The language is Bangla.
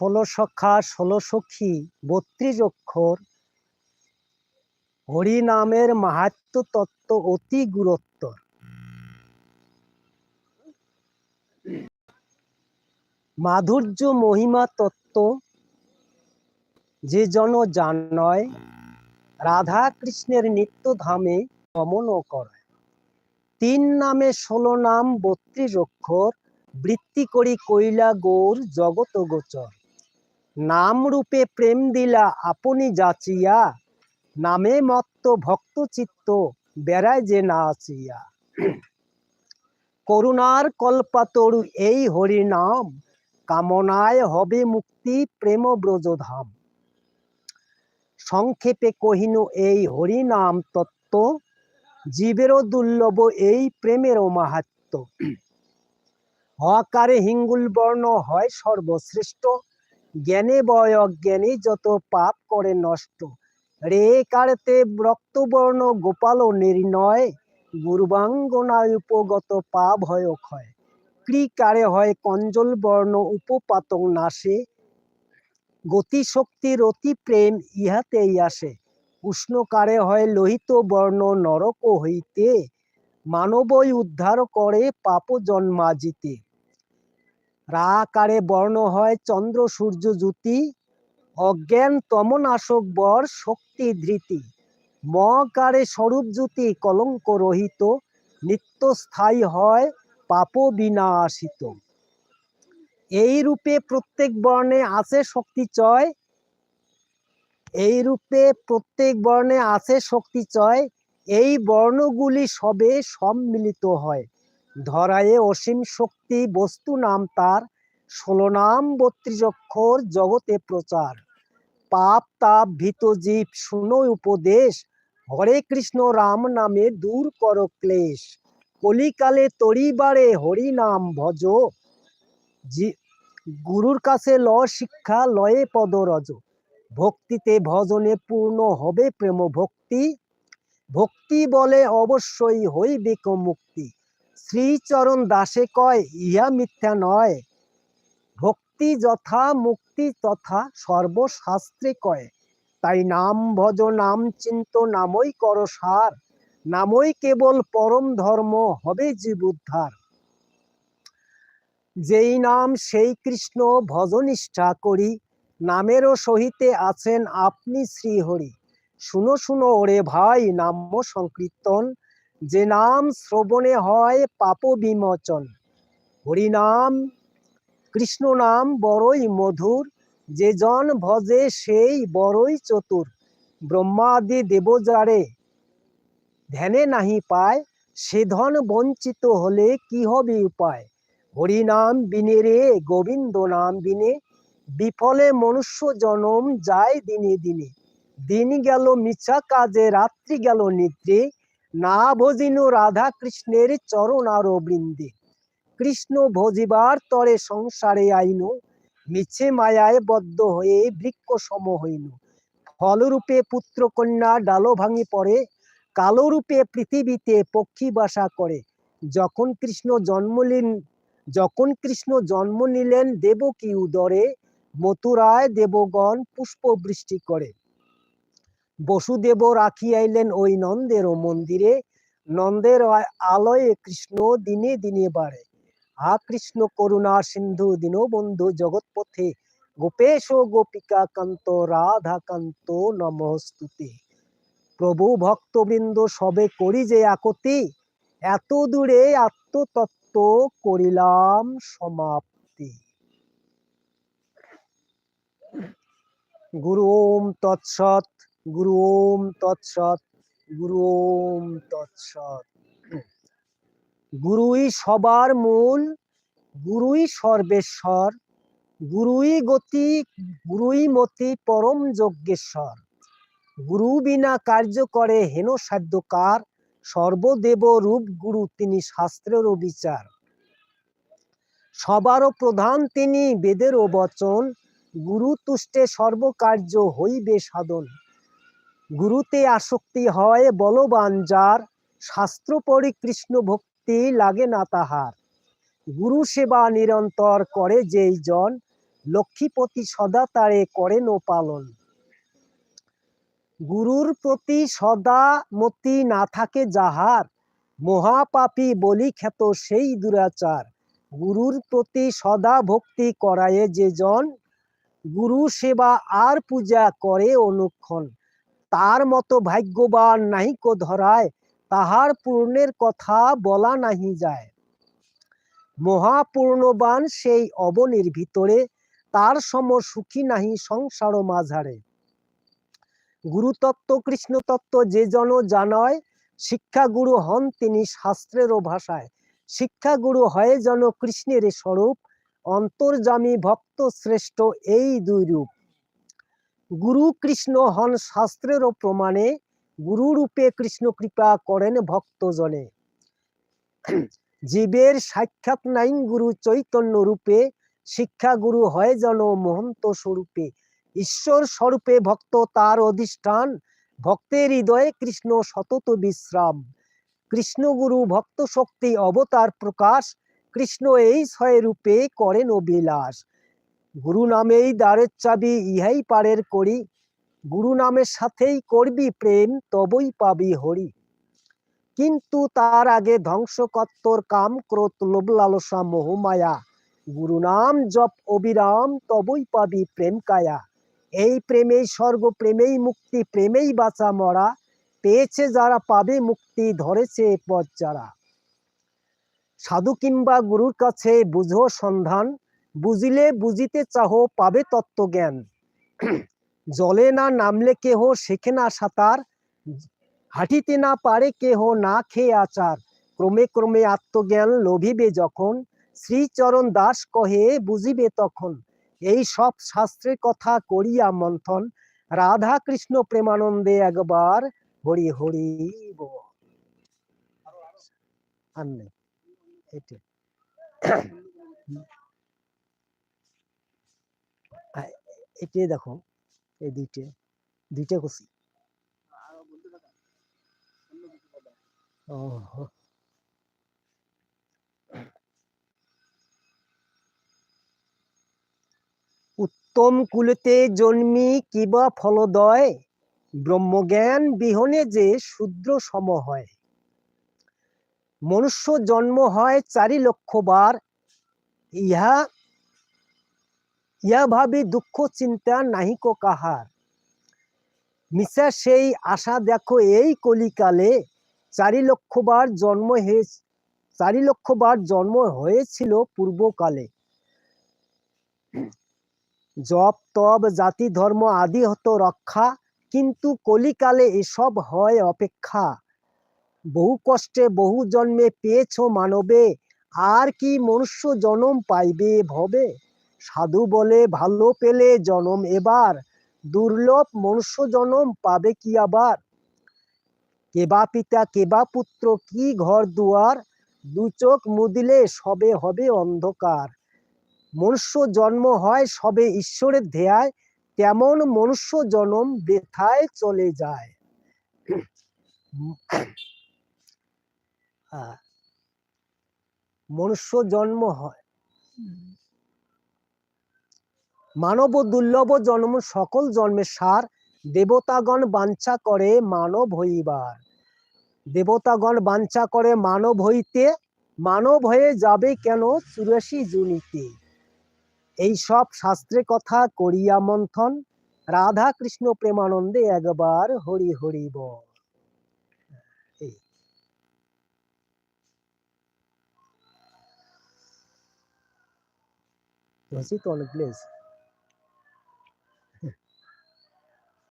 ষোলো সখা, ষোলো সখী, বত্রিশ অক্ষর। হরি নামের মাহাত্ম তত্ত্ব অতি গুরুত্বর। মাধুর্য মহিমা তত্ত্ব, যে জন জানয়, রাধা কৃষ্ণের নিত্য ধামে গমন করে তিন নামে ষোলো নাম, বত্রিশ অক্ষর, বৃত্তি করি কইলা গৌর জগত গোচর। নাম রূপে প্রেম দিলা আপনি যাচিয়া, নামে মত্ত ভক্ত চিত্ত বেড়ায় যে না আচিয়া করুণার কল্পাতরু এই হরি নাম কামনায় হবে মুক্তি প্রেম ব্রজধাম। সংক্ষেপে কহিনু এই হরি নাম তত্ত্ব, জীবেরও দুর্লভ এই প্রেমেরও মাহাত্ম হকারে হিঙ্গুল বর্ণ হয় সর্বশ্রেষ্ঠ জ্ঞানে বয় অজ্ঞানী যত পাপ করে নষ্ট। রে কারতে রক্তবর্ণ গোপাল নির্ণয় গুরুবাঙ্গনায় উপগত পাপ হয় ক্ষয়। ক্রিকারে হয় কঞ্জল বর্ণ উপপাতং নাশে গতি শক্তির অতি প্রেম ইহাতেই আসে। উষ্ণকারে হয় লোহিত বর্ণ নরক হইতে, মানবই উদ্ধার করে পাপ জন্মাজিতে। রাকারে বর্ণ হয় চন্দ্র, সূর্য, জ্যোতি, অজ্ঞান, তমনাশক, বর, শক্তি, ধৃতি। মকারে স্বরূপ জ্যোতি, কলঙ্ক রহিত নিত্য স্থায়ী হয়, পাপ বিনাশিত। এই রূপে প্রত্যেক বর্ণে আছে শক্তি চয়। এই রূপে প্রত্যেক বর্ণে আছে শক্তি চয়। এই বর্ণগুলি সবে সম্মিলিত হয়। ধরায়ে অসীম শক্তি বস্তু নাম তার, ষোলো নাম বত্রিশ অক্ষর জগতে প্রচার। পাপ তাপ ভীত জীব শুনো উপদেশ। হরে কৃষ্ণ রাম নামে দূর কর ক্লেশ। কলিকালে তরিবারে হরি নাম ভজ। গুরুর কাছে ল শিক্ষা, লয়ে পদরজ ভক্তিতে ভজনে পূর্ণ হবে প্রেম ভক্তি। ভক্তি বলে অবশ্যই হইবে মুক্তি। শ্রীচরণ দাসে কয়, ইহা মিথ্যা নয়। ভক্তি যথা, মুক্তি তথা, সর্বশাস্ত্রে কয়, তাই নাম ভজ, নাম চিন্ত, নামই কর সার, নামই কেবল পরম ধর্ম, হবে জীব উদ্ধার। যেই নাম, সেই কৃষ্ণ ভজনিষ্ঠা করি, নামেরও সহিতে আছেন আপনি শ্রীহরি। শুনো শুনো ওরে ভাই নাম্য সংকীর্তন যে নাম শ্রবণে হয় পাপ বিমোচন হরি নাম কৃষ্ণ নাম বড়ই মধুর, যে জন ভজে সেই বড়ই চতুর। ব্রহ্মাদি দেবজারে ধ্যানে নাহি পায়, সে ধন বঞ্চিত হলে কি হবে উপায়? হরি নাম বিনে রে, গোবিন্দ নাম বিনে, বিফলে মনুষ্য জনম যায় দিনে দিনে। দিন গেল মিছা কাজে, রাত্রি গেল নিদ্রে না ভজিনু রাধা কৃষ্ণের চরণ আরও বৃন্দে। কৃষ্ণ ভজিবার তরে সংসারে আইনু, মিছে মায়ায় বদ্ধ হয়ে বৃক্ষ সম হইল ফলরূপে পুত্র কন্যা ডালো ভাঙি পড়ে, কালোরূপে পৃথিবীতে পক্ষী বাসা করে। যখন কৃষ্ণ জন্মলিন যখন কৃষ্ণ জন্ম নিলেন দেবকী উদরে মথুরায় দেবগণ পুষ্প বৃষ্টি করে। বসুদেব রাখি আইলেন ওই নন্দের মন্দিরে। নন্দের আলয়ে কৃষ্ণ দিনে দিনে বাড়ে। হা কৃষ্ণ করুণা সিন্ধু দীনবন্ধু জগৎপথে। গোপেশ গোপিকা কান্ত রাধা কান্ত নমস্তুতে। প্রভু ভক্তবৃন্দ সবে করি যে একতি। এত দূরে আত্মতত্ত্ব করিলাম সমাপ্তি। গুরু ওম তৎসৎ গুরু ওম তৎসৎ, গুরু ওম তৎসৎ। গুরুই সবার মূল, গুরুই সর্বেশ্বর, গুরুই গতি, গুরুই মতি পরম যজ্ঞেশ্বর। গুরু বিনা কার্য করে হেন সাধ্যকার সর্বদেব রূপ গুরু তিনি শাস্ত্রেরও বিচার। সবারও প্রধান তিনি বেদেরও বচন, গুরু তুষ্টে সর্বকার্য হইবে সাধন। গুরুতে আসক্তি হয় বলবান যার, শাস্ত্র পড়ি কৃষ্ণ ভক্তি লাগে না তাহার। গুরু সেবা নিরন্তর করে যেই জন, লক্ষ্মীপতি সদা তারে করেন ও পালন। গুরুর প্রতি সদা মতি না থাকে যাহার, মহাপাপী বলি খ্যাত সেই দুরাচার। গুরুর প্রতি সদা ভক্তি করায়ে যে জন, গুরু সেবা আর পূজা করে অনুক্ষণ। তার মতো ভাগ্যবান নাহিক ধরায়, তাহার পূর্ণের কথা বলা নাহি যায়। মহাপূর্ণবান সেই অবনের ভিতরে, তার সম সুখী নাহি সংসার মাঝারে। গুরুতত্ত্ব কৃষ্ণ তত্ত্ব যে জন জানয়, শিক্ষাগুরু হন তিনি শাস্ত্রেরও ভাষায়। শিক্ষাগুরু হয়ে যেন কৃষ্ণের স্বরূপ অন্তর্জামী ভক্ত শ্রেষ্ঠ এই দুই রূপ। গুরু কৃষ্ণ হন শাস্ত্রেরও প্রমাণে গুরু রূপে কৃষ্ণ কৃপা করেন ভক্তজনে। জীবের সাক্ষাৎ নাই গুরু চৈতন্য রূপে, শিক্ষা গুরু হয় যেন মহন্ত স্বরূপে। ঈশ্বর স্বরূপে ভক্ত তার অধিষ্ঠান, ভক্তের হৃদয়ে কৃষ্ণ সতত বিশ্রাম। কৃষ্ণ গুরু ভক্ত শক্তি অবতার প্রকাশ, কৃষ্ণ এই ছয় রূপে করেন অবিলাস গুরু নামেই দ্বারের চাবি ইহাই পারের করি গুরু নামের সাথেই করবি প্রেম, তবই পাবি হরি। কিন্তু তার আগে ধ্বংসকত্তর কাম ক্রোত লোভ, লালসা মোহমায়া গুরু নাম জপ, অবিরাম, তবই পাবি প্রেম কায়া। এই প্রেমেই স্বর্গ, প্রেমেই মুক্তি, প্রেমেই বাঁচা মরা। পেয়েছে যারা পাবে মুক্তি, ধরেছে পথ যারা। সাধু কিংবা গুরুর কাছে বুঝো সন্ধান। বুঝিলে বুঝিতে চাহ, পাবে তত্ত্বজ্ঞান। জলে না নামলে কেহ শেখে না সাঁতার, হাঁটিতে না পারে কেহ না খেয়ে আচার। ক্রমে ক্রমে আত্মজ্ঞান লোভিবে যখন, শ্রীচরণ দাস কহে বুঝিবে তখন। এই সব শাস্ত্রের কথা করিয়া মন্থন রাধা কৃষ্ণ প্রেমানন্দে একবার হরি হরি বল। আর নেই এটাই। আ, এটাই দেখো, এই দুইটে, দুইটা ওহো। উত্তম কুলেতে জন্মি কিবা ফলদয়, ব্রহ্মজ্ঞান বিহনে যে শূদ্র সম হয় মনুষ্য জন্ম হয় চারি লক্ষ বার, ইহা ইহা ভাবি দুঃখ চিন্তা নাহিক কাহার। মিশা সেই আশা দেখো এই কলিকালে, চারি লক্ষবার জন্ম হয়ে চারি লক্ষবার জন্ম হয়েছিল পূর্বকালে। জপ তব জাতি, ধর্ম আদি হতো রক্ষা, কিন্তু কলিকালে এসব হয় অপেক্ষা। বহু কষ্টে বহু জন্মে পেয়েছ মানবে, আর কি মনুষ্য জনম পাইবে ভবে? সাধু বলে ভালো পেলে জনম এবার, দুর্লভ মনুষ্য জনম পাবে কি আবার? কেবা পিতা, কেবা পুত্র, কি ঘর দুয়ার? দু চোখ মুদিলে সবে হবে অন্ধকার। মনুষ্য জন্ম হয় সবে ঈশ্বরের ধ্যায়, তেমন মনুষ্য জনম বৃথায় চলে যায়। মনুষ্য জন্ম হয়। মানব দুর্লভ জন্ম, সকল জন্মের সার দেবতাগণ বাঞ্ছা করে মানব হইবার দেবতাগণ বাঞ্ছা করে মানব হইতে, মানব হয়ে যাবে কেন চুরাশি জুনিতে এই সব শাস্ত্রে কথা করিয়া মন্থন, রাধা কৃষ্ণ প্রেমানন্দে একবার হরি হরি বল এই। তো অনেকগুলো।